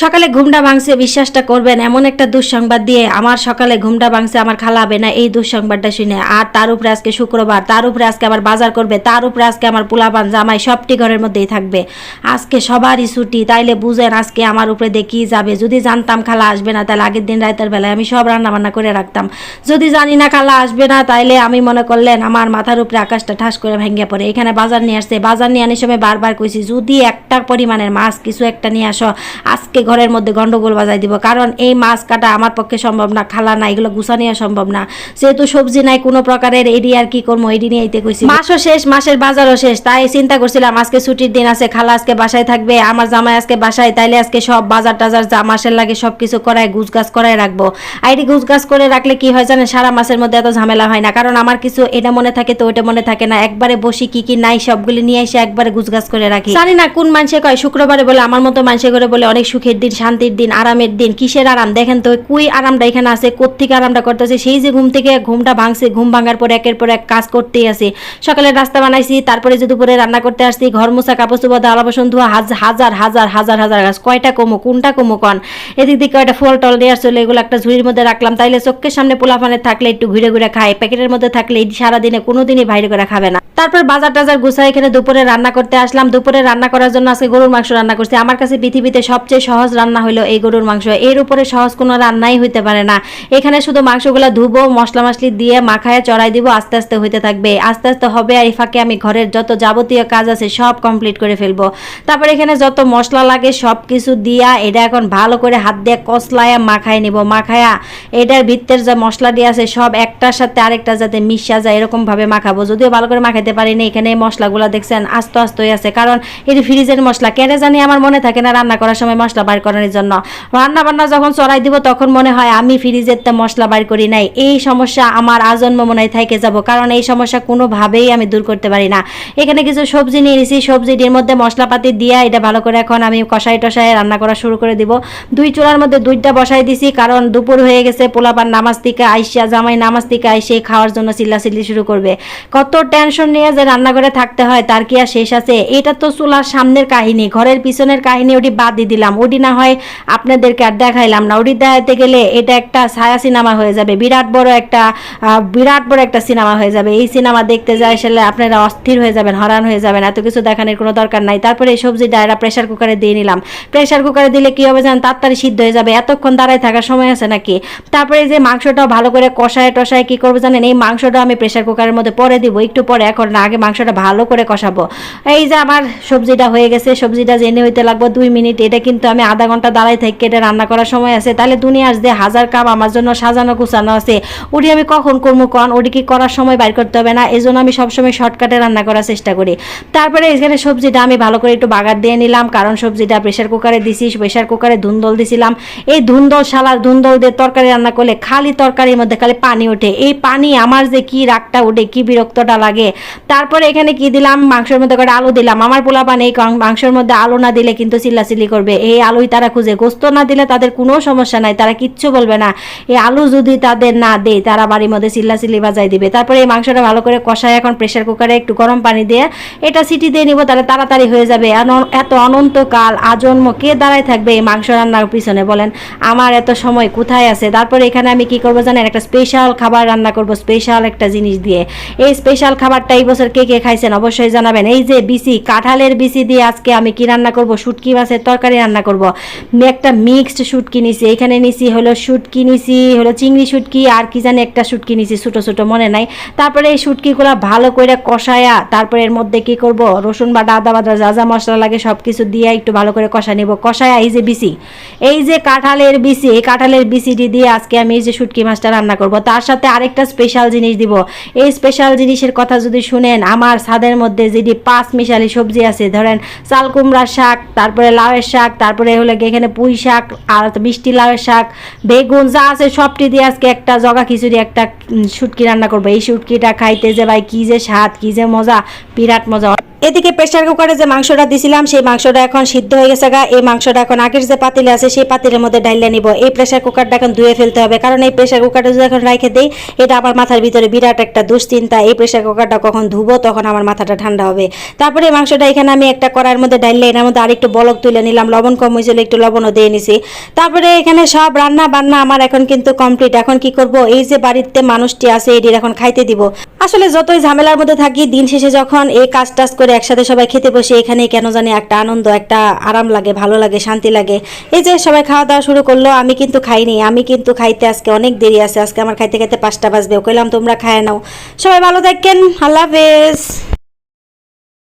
সকালে ঘুমটা ভাঙছে, বিশ্বাসটা করবেন, এমন একটা দুঃসংবাদ দিয়ে আমার সকালে ঘুমটা ভাঙছে, আমার খালাবে না, এই দুঃসংবাদটা শুনে। আর তার উপরে আজকে শুক্রবার, তার উপরে আজকে আবার বাজার করবে, তার উপরে আজকে আমার পোলাপান জামাই সবটি ঘরের মধ্যেই থাকবে। আজকে সবারই ছুটি, তাইলে বুঝেন আজকে আমার উপরে দেখি যাবে। যদি জানতাম খালা আসবে না, তাহলে আগের দিন রাতের বেলায় আমি সব রান্না বান্না করে রাখতাম। যদি জানি না খালা আসবে না, তাইলে আমি মনে করলেন আমার মাথার উপরে আকাশটা ঠাস করে ভেঙে পড়ে। এখানে বাজার নিয়ে আসছে, বাজার নিয়ে আনার সময় বারবার কইছি, যদি একটা পরিমাণের মাছ কিছু একটা নিয়ে আসো, আজকে ঘরের মধ্যে গন্ডগোল বাজাই দিব। কারণ এই মাছ কাটা আমার পক্ষে সম্ভব না খালা না এগুলো গুছা নেওয়া সম্ভব না। যেহেতু সবজি নাই কোনো প্রকারের এডি আর কি করব এডি নিয়ে আইতে কইছি। মাসও শেষ মাসের বাজারও শেষ তাই চিন্তা করছিলাম আজকে ছুটির দিন আছে খালা আজকে বাসায় থাকবে আমার জামাই আজকে বাসায় তাইলে আজকে সব বাজার টাজার যা মাসের লাগে সব কিছু করায় গুছগাছ করায় রাখব। আইডি গুছগাছ করে রাখলে কি হয় জানেন সারা মাসের মধ্যে এত ঝামেলা হয় না কারণ আমার কিছু এটা মনে থাকে তো ওটা মনে থাকে না একবারে বসি কি কি নাই সবগুলি নিয়ে এসে একবারে গুছগাছ করে রাখি। জানি না কোন মানুষে কয় শুক্রবারে বলে আমার মতো মানুষে করে বলে অনেক সুখের দিন, শান্তির দিন, আরামের দিন, কিসের আরাম? দেখেন তো কুই আরামটা এখানে আছে, কোত্থেকে আরামটা করতেছে? সেই যে ঘুম থেকে ঘুমটা ভাঙছে, ঘুম ভাঙার পর একের পর এক কাজ করতেই আছে। সকালে রাস্তা বানাইছি, তারপরে যে দুপুরে রান্না করতে আসছি, ঘর মোছা, কাপড় চোপড় দালা বাসন ধোয়া হাজ- হাজার হাজার হাজার হাজার গাছ কয়টা কমো, কোনটা কমো কন? এদিক দিকে কয়টা ফল টল দিয়ে আসলে এগুলো একটা ঝুড়ির মধ্যে রাখলাম, তাইলে চোখের সামনে পোলাপানে থাকলে একটু ঘুরে ঘুরে খায়, প্যাকেটের মধ্যে থাকলে সারাদিনে কোনোদিনই বাইরে করে খাবে না। তারপর বাজার টাজার গুছাই এখানে দুপুরে রান্না করতে আসলাম। দুপুরে রান্না করার জন্য আজকে গরুর মাংস রান্না করছি। আমার কাছে পৃথিবীতে সবচেয়ে সহজ রান্না হলো এই গরুর মাংস। এর উপরে সহজ কোনো রান্নাই হইতে পারে না। এখানে শুধু মাংসগুলো ধুবো, মশলা মশলি দিয়ে মাখায় চড়াই দিব, আস্তে আস্তে হইতে থাকবে। আস্তে আস্তে হবে আর এই ফাঁকে আমি ঘরের যত যাবতীয় কাজ আছে সব কমপ্লিট করে ফেলব। তারপর এখানে যত মশলা লাগে সব কিছু দিয়া এটা এখন ভালো করে হাত দিয়ে কসলায়া মাখায় নিব। মাখায়া এটার ভিতরের যে মশলা দিয়ে আছে সব একটার সাথে আরেকটা যাতে মিশা যায় এরকম ভাবে মাখাবো। যদিও ভালো করে মাখাতে পারিনি। এখানে মশলাগুলো দেখছেন, আস্তে আস্তে আছে। কারণ এটি ফ্রিজের মশলা কেড়ে জানি আমার মনে থাকে না রান্না করার সময় মশলা বার করার জন্য। রান্না বান্না যখন চড়াই দিব, তখন মনে হয় আমি ফ্রিজের তো মশলা বার করি নাই। এই সমস্যা আমার আজন্ম মনে হয় থেকে যাব। কারণ এই সমস্যা কোনোভাবেই আমি দূর করতে পারি না। এখানে কিছু সবজি নিয়ে নিয়েছি সবজিটির মধ্যে মশলাপাতি দিয়া এটা ভালো করে এখন আমি কষাই টসাই রান্না করা শুরু করে দিব। দুই চুলার মধ্যে দুইটা বসাই দিছি, কারণ দুপুর হয়ে গেছে পোলাপার নামাজ থেকে আইসা, জামাই নামাজ থেকে আইসে খাওয়ার জন্য চিল্লাচিল্লি শুরু করবে। কত টেনশন নিয়ে যে রান্না করে থাকতে হয়, তার কি আর শেষ আছে? এটা তো চুলার সামনের কাহিনী, ঘরের পিছনের কাহিনী ওটি বাদ দিয়ে দিলাম। ওটি না হয় আপনাদেরকে আর দেখাইলাম না। ওটি দেখাতে গেলে এটা একটা ছায়া সিনেমা হয়ে যাবে, বিরাট বড় একটা বিরাট বড় একটা সিনেমা হয়ে যাবে। এই সিনেমা দেখতে যায় আসলে আপনারা অস্থির হয়ে যাবেন হরান হয়ে যাবেন, এত কিছু দেখানোর কোনো দরকার নাই। তারপরে এই সবজিটা এরা প্রেশার কুকারে দিয়ে নিলাম। প্রেশার কুকারে দিলে কি হবে জানেন, তাড়াতাড়ি সিদ্ধ হয়ে যাবে। এতক্ষণ দাঁড়ায় থাকার সময় আছে নাকি? তারপরে যে মাংসটাও ভালো করে কষায় টষায় কি করব জানেন, এই মাংসটা আমি প্রেশার কুকারের মধ্যে পরে দিব, একটু পরে, এখন না আগে মাংসটা ভালো করে কষাবো। এই যে আমার সবজিটা হয়ে গেছে, সবজিটা জেনে হইতে লাগবে দুই মিনিট, এটা কিন্তু আমি আধা ঘণ্টা দাঁড়াই থেকে এটা রান্না করার সময় আছে। তাহলে দুনিয়ার যে হাজার কাপ আমার জন্য সাজানো গুছানো আছে, ওটি আমি কখন করব কন? ওটি কি করার সময় বাইর করতে হবে না? এই জন্য আমি সবসময় শর্টকাটে রান্না করার চেষ্টা করি। তারপরে এখানে সবজিটা আমি ভালো করে একটু বাগার দিয়ে নিলাম, কারণ সবজিটা প্রেশার কুকারে দিছি প্রেশার কুকারে ধুন্দল দিছিলাম। এই ধুন্দল শালার ধুন্দল দিয়ে তরকারি রান্না করলে খালি তরকারির মধ্যে খালি পানি ওঠে। এই পানি আমার যে কি রাগটা ওঠে, কি বিরক্তটা লাগে তারপরে এখানে কি দিলাম? মাংসের মধ্যে করে আলু দিলাম। আমার পোলা পানি এই মাংসের মধ্যে আলু না দিলে কিন্তু চিল্লাচিল্লি করবে। এই আলুই তারা খুঁজে। গোস্ত না দিলে তাদের কোনো সমস্যা নাই। তারা কিচ্ছু বলবে না। এই আলু যদি তাদের না দেয়, তারা বাড়ির মধ্যে চিল্লাচিল্লি বাজাই দিবে। তারপরে এই মাংসটা ভালো করে কষায় এখন প্রেশার কুকারে একটু গরম পানি দিয়ে এটা সিটি দিয়ে নিব, তাহলে তাড়াতাড়ি হয়ে যাবে। এত অনন্তকাল আজন্ম কে দাঁড়ায় থাকবে এই মাংস রান্নার পিছনে, বলেন? আমার এত সময় কোথায় আছে? তারপরে এখানে আমি কি করব জানেন? একটা স্পেশাল খাবার রান্না করব স্পেশাল একটা জিনিস দিয়ে। এই স্পেশাল খাবারটা এই বছর কে কে খাইছেন অবশ্যই জানাবেন। এই যে বিসি, কাঁঠালের বিসি দিয়ে আজকে আমি কি রান্না করব? শুটকি মাছের তরকারি রান্না করব। একটা মিক্সড শুটকি নিছি। এখানে নিছি হলো শুটকি নিছি, হলো চিংড়ি শুটকি, আর কি জানি একটা শুটকি নিছি, ছোটো ছোটো মনে নাই। তারপরে এই শুটকিগুলো ভালো করে কষায়া, তারপরে এর মধ্যে কি করব? রসুন বাটা, আদা বাটা, যা যা মশলা লাগে সব কিছু দিয়ে একটু ভালো করে কষা নিব। কষায়া এই যে বিসি, এই যে কাঁঠালের বিসি, এই কাঁঠালের বিসিটি দিয়ে আজকে আমি এই যে শুটকি মাছটা রান্না করব। তার সাথে আরেকটা স্পেশাল জিনিস দিব। এই স্পেশাল জিনিসের কথা যদি শুনেন, আমার ছাদের মধ্যে যেটি পাঁচ মিশালি সবজি আছে, ধরেন চাল, কুমড়ার শাক, তারপরে লাউয়ের শাক, তারপরে হলো এখানে পুঁই শাক, আর মিষ্টি লাউয়ের শাক, বেগুন, যা আছে সবটি দিয়ে আজকে একটা জগা খিচুড়ি, একটা সুটকি রান্না করব। এই শুটকিটা খাইতে যে ভাই কী যে স্বাদ, কী যে মজা, বিরাট মজা। এদিকে প্রেসার কুকারে যে মাংসটা দিছিলাম, সেই মাংসটা এখন সিদ্ধ হয়ে গেছে গা। এই মাংসটা এখন আগের যে পাতিলে আছে, সেই পাতিলের মধ্যে ডাইলে নিব। এই প্রেসার কুকারটা এখন ধুয়ে ফেলতে হবে। কারণ এই প্রেসার কুকারটা যদি এখন রেখে দেই, এটা আমার মাথার ভিতরে বিরাট একটা দুশ্চিন্তা। এই প্রেসার কুকারটা কখন ধুবো, তখন আমার মাথাটা ঠান্ডা হবে। তারপরে এই মাংসটা এখানে আমি একটা কড়াইয়ের মধ্যে ডাইলে, এর মধ্যে আরেকটু বলক তুলে নিলাম। লবণ কম হয়েছিল, একটু লবণও দিয়ে নিছি। তারপরে এখানে সব রান্না বান্না আমার এখন কিন্তু কমপ্লিট এখন কি করব? এই যে বাড়িতে মানুষটি আছে এটির এখন খাইতে দিব। আসলে যতই ঝামেলার মধ্যে থাকি, দিন শেষে যখন এই কাজ টাজ করে একসাথে সবাই খেতে বসে এখানে কেন জানি একটা আনন্দ, একটা আরাম লাগে, ভালো লাগে, শান্তি লাগে। এই যে সবাই খাওয়া দাওয়া শুরু করল, আমি কিন্তু খাইনি, আমি কিন্তু খাইতে আজকে অনেক দেরি আছে, আজকে আমার খাইতে খাইতে পাঁচটা বাজবে। কইলাম, তোমরা খায় নাও। সবাই ভালো থাকেন, আল্লাহ হাফেজ।